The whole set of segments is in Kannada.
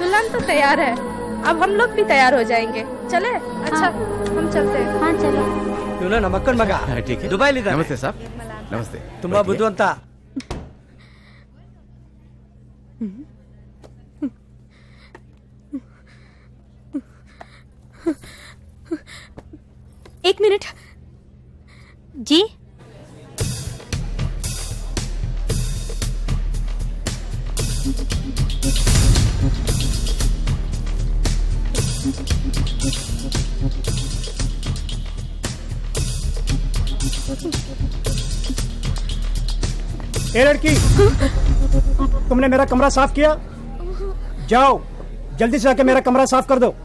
दुल्हन तो तैयार है अब हम लोग भी तैयार हो जाएंगे चले अच्छा हम चलते हैं ಹಾ ಚಲೋ ಇವನು ನಮ್ಮ ಅಕ್ಕನ ಮಗ ठीक है ದುಬೈಲಿ नमस्ते साहब नमस्ते ತುಂಬಾ बैठिए। ಬುದ್ಧಿವಂತ एक मिनट। जी? ए, लड़की। तुमने मेरा कमरा साफ़ किया? जाओ। जल्दी से आके मेरा कमरा साफ़ कर दो।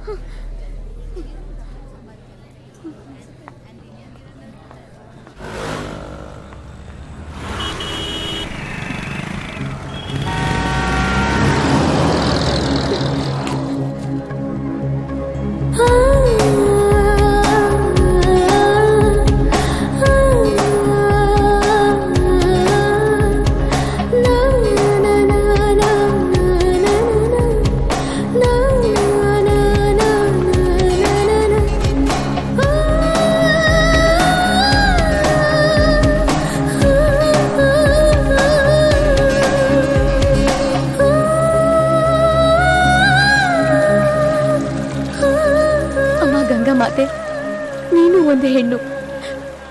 ಒಂದು ಹೆಣ್ಣು.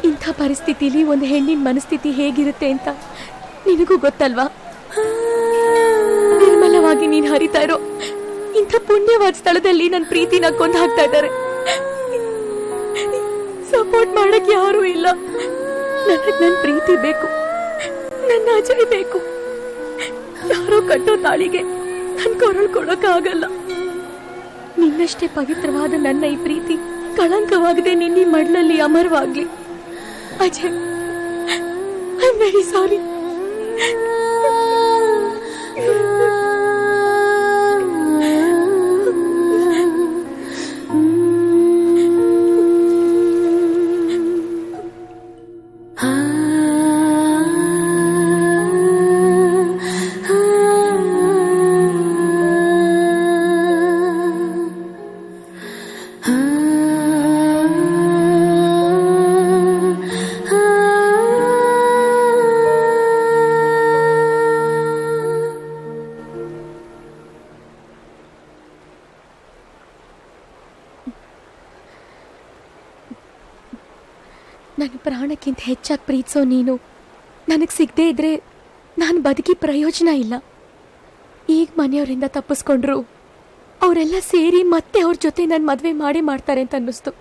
ಇಂಥ ಪರಿಸ್ಥಿತಿಲಿ ಒಂದು ಹೆಣ್ಣಿನ ಮನಸ್ಥಿತಿ ಹೇಗಿರುತ್ತೆ ಅಂತ ನಿನಗೂ ಗೊತ್ತಲ್ವಾ? ನಿರ್ಮಲವಾಗಿ ನೀನ್ ಹರಿತಾ ಇರೋ ಇಂಥ ಪುಣ್ಯವಾದ ಸ್ಥಳದಲ್ಲಿ ನನ್ನ ಪ್ರೀತಿನ ಕೊಂದು ಹಾಕ್ತಾ ಇದ್ದಾರೆ. ಸಪೋರ್ಟ್ ಮಾಡಕ್ ಯಾರೂ ಇಲ್ಲ. ನನಗೆ ನನ್ನ ಪ್ರೀತಿ ಬೇಕು. ನನ್ನ ಅಜಯ್ ಬೇಕು. ಯಾರೋ ಕಟ್ಟೋ ತಾಳಿಗೆ ನನ್ ಕೊರಳು ಆಗಲ್ಲ ನಿನ್ನಷ್ಟೇ ಪವಿತ್ರವಾದ ನನ್ನ ಈ ಪ್ರೀತಿ. ಕಳಂಕವಾಗದೆ. ನಿನ್ನ ಮಡ್ಲಲ್ಲಿ ಅಮರವಾಗ್ಲಿ. ಅಜಯ್ ಐ ವೆರಿ ಸಾರಿ ನನ್ನ ಪ್ರಾಣಕ್ಕಿಂತ ಹೆಚ್ಚಾಗಿ ಪ್ರೀತಿಸೋ ನೀನು. ನನಗೆ ಸಿಗದೆ ಇದ್ರೆ ನಾನು ಬದುಕಿ ಪ್ರಯೋಜನ ಇಲ್ಲ. ಈಗ ಮನೆಯವರಿಂದ ತಪ್ಪಿಸ್ಕೊಂಡ್ರು ಅವರೆಲ್ಲ ಸೇರಿ ಮತ್ತೆ ಅವ್ರ ಜೊತೆ ನನ್ನ ಮದುವೆ ಮಾಡಿ ಮಾಡ್ತಾರೆ ಅಂತ ಅನ್ನಿಸ್ತು.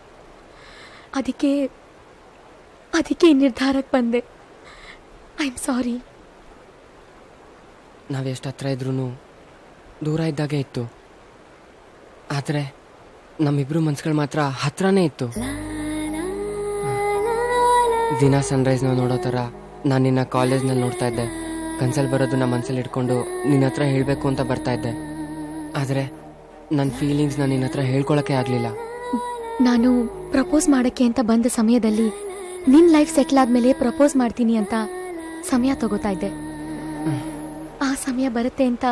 ಅದಕ್ಕೆ ಅದಕ್ಕೆ ಈ ನಿರ್ಧಾರಕ್ಕೆ ಬಂದೆ. ಐ ಆಮ್ ಸಾರಿ ನಾವೆಷ್ಟು ಹತ್ರ ಇದ್ರೂ ದೂರ ಇದ್ದಾಗೆ ಇತ್ತು. ಆದರೆ ನಮ್ಮಿಬ್ರು ಮನ್ಸುಗಳು ಮಾತ್ರ ಹತ್ರನೇ ಇತ್ತು. ದಿನ ಸನ್ರೈಸ್ನ ನೋಡೋ ಥರ ನಾನು ನಿನ್ನ ಕಾಲೇಜ್ನಲ್ಲಿ ನೋಡ್ತಾ ಇದ್ದೆ. ಕನ್ಸಲ್ಲಿ ಬರೋದನ್ನ ಮನಸ್ಸಲ್ಲಿ ಇಟ್ಕೊಂಡು ನಿನ್ನ ಹತ್ರ ಹೇಳಬೇಕು ಅಂತ ಬರ್ತಾ ಇದ್ದೆ. ಆದರೆ ನನ್ನ ಫೀಲಿಂಗ್ಸ್ನ ನಿನ್ನ ಹತ್ರ ಹೇಳ್ಕೊಳಕ್ಕೆ ಆಗಲಿಲ್ಲ. ನಾನು ಪ್ರಪೋಸ್ ಮಾಡಕ್ಕೆ ಅಂತ ಬಂದ ಸಮಯದಲ್ಲಿ ನಿನ್ನ ಲೈಫ್ ಸೆಟ್ಲ್ ಆದ್ಮೇಲೆ ಪ್ರಪೋಸ್ ಮಾಡ್ತೀನಿ ಅಂತ ಸಮಯ ತಗೋತಾ ಇದ್ದೆ. ಆ ಸಮಯ ಬರುತ್ತೆ ಅಂತ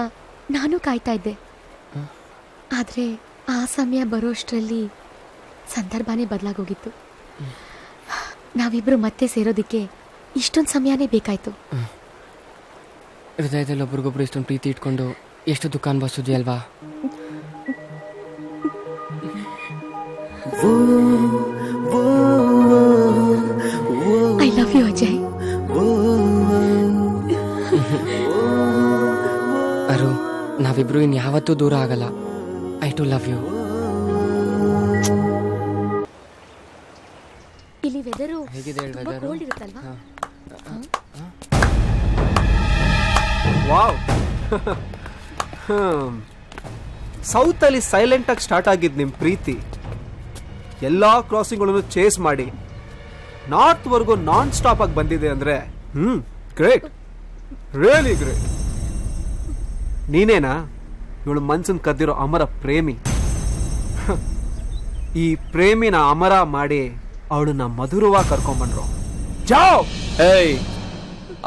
ನಾನು ಕಾಯ್ತಾ ಇದ್ದೆ. ಆದ್ರೆ ಆ ಸಮಯ ಬರೋಷ್ಟರಲ್ಲಿ ಸಂದರ್ಭನೇ ಬದಲಾಗೋಗಿತ್ತು. ನಾವಿಬ್ರು ಮತ್ತೆ ಸೇರೋದಕ್ಕೆ ಇಷ್ಟೊಂದು ಸಮಯನೇ ಬೇಕಾಯ್ತು. ಹೃದಯದಲ್ಲಿ ಒಬ್ರಿಗೊಬ್ರು ಇಷ್ಟೊಂದು ಪ್ರೀತಿ ಇಟ್ಕೊಂಡು ಎಷ್ಟು ದುಃಖ ಅನ್ಭವಿಸಿದ್ವಿ ಅಲ್ವಾ I love you Ajay Aru ನಾವಿಬ್ರು ಇನ್ ಯಾವತ್ತೂ ದೂರ ಆಗಲ್ಲ. ಐ ಟು ಲವ್ ಯು ಇಲ್ಲಿ ವೆದರು ಹೇಗಿದೆ ಹೇಳು ತುಂಬಾ weather? ಕೋಲ್ಡ್ ಇರುತ್ತಲ್ವಾ? ವಾವ್. ಸೌತ್ ಅಲ್ಲಿ ಸೈಲೆಂಟ್ ಆಗಿ ಸ್ಟಾರ್ಟ್ ಆಗಿದ್ ನಿಮ್ ಪ್ರೀತಿ. ಎಲ್ಲಾ ಕ್ರಾಸಿಂಗ್ಗಳನ್ನು ಚೇಸ್ ಮಾಡಿ. ನಾರ್ತ್ ವರ್ಗೂ ನಾನ್ ಸ್ಟಾಪ್ ಆಗಿ ಬಂದಿದೆ ಅಂದ್ರೆ ಹ್ಮ್ ಗ್ರೇಟ್ ರಿಯಲಿ ಗ್ರೇಟ್ ನೀನೇನಾ? ಇವಳು ಮನ್ಸನ್ ಕದ್ದಿರೋ ಅಮರ ಪ್ರೇಮಿ. ಈ ಪ್ರೇಮಿನ ಅಮರ ಮಾಡಿ ಅವಳನ್ನ ಮಧುರವಾಗಿ ಕರ್ಕೊಂಬಂಡ್ರು ಜಾವ್ ಏಯ್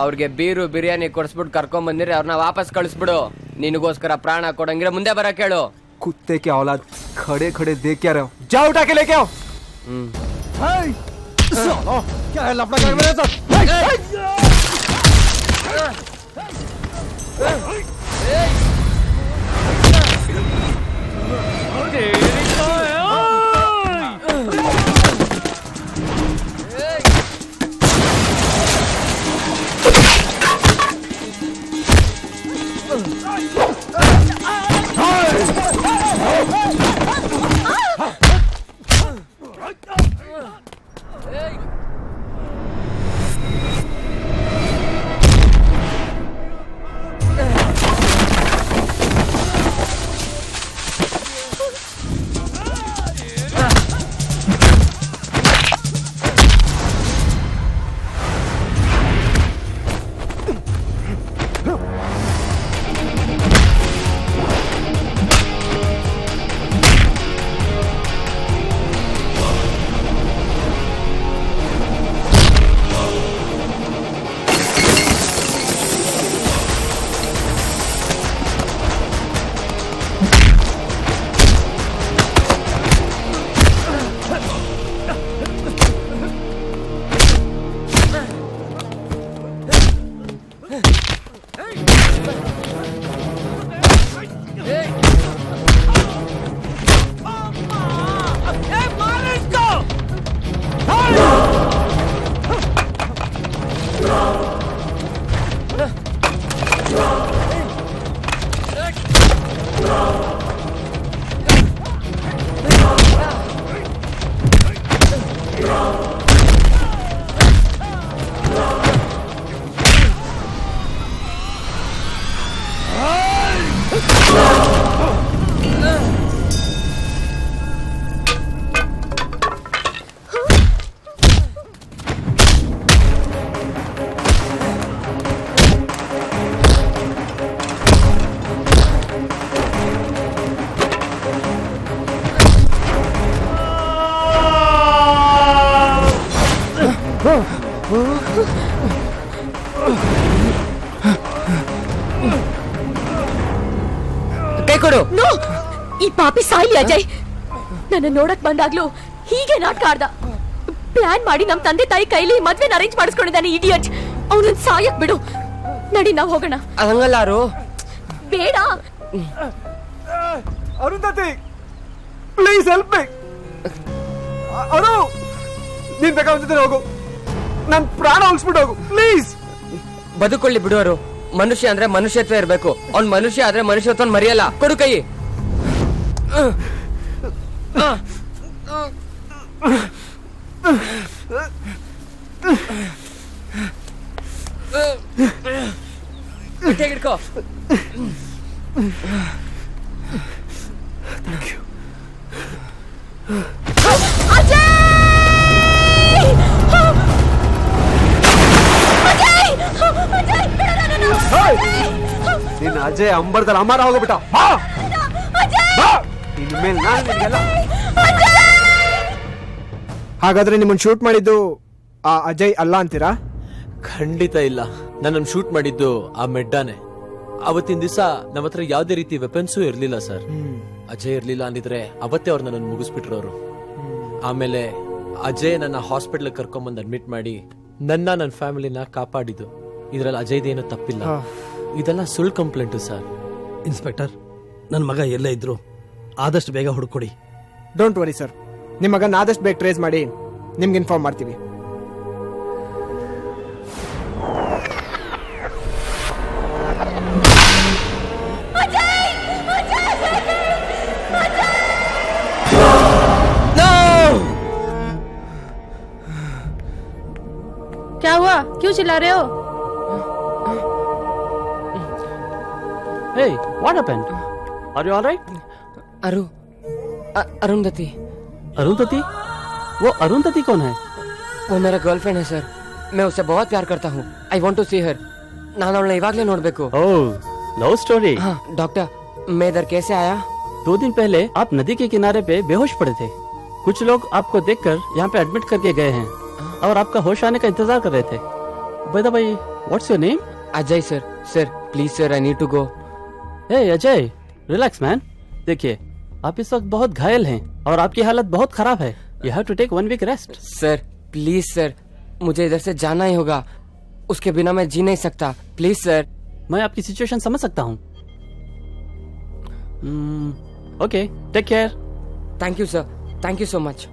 ಅವ್ರಿಗೆ ಬೀರು ಬಿರಿಯಾನಿ ಕೊಡಿಸ್ಬಿಟ್ಟು ಕರ್ಕೊಂಡ್ ಬಂದಿರಿ ಅವ್ರನ್ನ ವಾಪಸ್ ಕಳಿಸ್ಬಿಡು ನಿನಗೋಸ್ಕರ ಪ್ರಾಣ ಕೊಡಂಗಿರ ಮುಂದೆ ಬರಕ್ ಹೇಳು कुत्ते के औलाद खड़े खड़े देख क्या रहे हो जाओ उठा के लेके आओ ಹ್ಮ್ क्या है लफड़ा कर मेरे साथ ಕೈ ಕೊಡು ನೋ ಈ ಪಾಪಿ ಸಾಯಿ ಅಜಯ್. ನನ್ನ ನೋಡಕ್ ಬಂದಾಗ್ಲೂ ಹೀಗೆ ನಾಟಕ ಆಡ್ದ. ಪ್ಲಾನ್ ಮಾಡಿ ನಮ್ಮ ತಂದೆ ತಾಯಿ ಕೈಲಿ ಮದ್ವೆನ ಅರೇಂಜ್ ಮಾಡಿಸ್ಕೊಂಡಿದ್ದಾನೆ ಇಡಿಯಟ್ ಅವನನ್ನ ಸಾಯಕ್ ಬಿಡು. ನಡಿ ನಾವ್ ಹೋಗೋಣ. ಅದಂಗಲ್ಲಾರು ಬೇಡ. Arundhati please help me Aru ನೀನ್ ಬೇಕಾದ್ರೆ ಹೋಗು. ನನ್ ಪ್ರಾಣ ಉಳಿಸ್ಬಿಟ್ಟು ಹೋಗು. ಪ್ಲೀಸ್ ಬದುಕೊಳ್ಳಿ ಬಿಡುವರು. ಮನುಷ್ಯ ಅಂದ್ರೆ ಮನುಷ್ಯತ್ವ ಇರಬೇಕು. ಅವ್ನ್ ಮನುಷ್ಯ ಆದ್ರೆ ಮನುಷ್ಯತ್ವ ಮರೆಯಲ್ಲ. ಕೊಡು ಕೈ. ಹಿಡ್ಕೋ ನಿನ್ನ ಅಜಯ್ ಅಂಬರ್ದಲ್ಲಿ ಅಮರ ಹೋಗ್ಬಿಟ್ಟ ಇನ್ಮೇಲೆ ನಾನು ಹಾಗಾದ್ರೆ ನಿಮ್ಮನ್ನ ಶೂಟ್ ಮಾಡಿದ್ದು ಆ ಅಜಯ್ ಅಲ್ಲ ಅಂತೀರಾ? ಖಂಡಿತ ಇಲ್ಲ. ನನ್ನನ್ನು ಶೂಟ್ ಮಾಡಿದ್ದು ಆ ಮೆಡ್ಡಾನೆ. ಅವತ್ತಿನ ದಿವಸ ನಮ್ಮ ಹತ್ರ ಯಾವ್ದೇ ರೀತಿ ವೆಪನ್ಸು ಇರ್ಲಿಲ್ಲ ಸರ್. ಅಜಯ್ ಇರ್ಲಿಲ್ಲ ಅಂದಿದ್ರೆ ಅವತ್ತೇ ಅವ್ರು ನನ್ನ ಮುಗಿಸ್ಬಿಟ್ರು ಅವರು ಆಮೇಲೆ ಅಜಯ್ ನನ್ನ ಹಾಸ್ಪಿಟಲ್ ಕರ್ಕೊಂಬಂದು ಅಡ್ಮಿಟ್ ಮಾಡಿ ನನ್ನ ನನ್ನ ಫ್ಯಾಮಿಲಿನ ಕಾಪಾಡಿದ್ದು. ಇದ್ರಲ್ಲಿ ಅಜಯ್ದೇನು ತಪ್ಪಿಲ್ಲ. ಇದೆಲ್ಲ ಸುಳ್ಳು ಕಂಪ್ಲೇಂಟು ಸರ್ ಇನ್ಸ್ಪೆಕ್ಟರ್ ನನ್ನ ಮಗ ಎಲ್ಲೇ ಇದ್ರು ಆದಷ್ಟು ಬೇಗ ಹುಡುಕೊಡಿ ಡೋಂಟ್ ವರಿ ಸರ್ ನಿಮ್ಮ ಮಗನ ಆದಷ್ಟು ಬೇಗ ಟ್ರೇಸ್ ಮಾಡಿ ನಿಮ್ಗೆ ಇನ್ಫಾರ್ಮ್ ಮಾಡ್ತೀವಿ क्या हुआ क्यों चिल्ला रहे हो Hey, what happened? Are you alright? ಅರು ಅ- ಅರುಂಧತಿ अरुंधति वो अरुंधति कौन है वो मेरा गर्लफ्रेंड है सर मैं उससे बहुत प्यार करता हूँ I want to see her ನಾನು ಅವಳನ್ನ ಇವಾಗಲೇ ನೋಡ್ಬೇಕು Oh, love story. ಹಾ ಡಾಕ್ಟರ್ मैं इधर कैसे आया दो दिन पहले आप नदी के किनारे पे बेहोश पड़े थे कुछ लोग आपको देखकर यहाँ पे एडमिट करके गए हैं और आपका होश आने का इंतजार कर रहे थे बेदा भाई what's your name Ajay sir sir please sir I need to go hey Ajay relax man देखिए आप इस वक्त बहुत घायल हैं और आपकी हालत बहुत खराब है। You have to take one week rest sir please sir मुझे इधर से जाना ही होगा। उसके बिना मैं जी नहीं सकता। प्लीज़ सर मैं आपकी सिचुएशन समझ सकता हूँ। Okay take care thank you sir thank you so much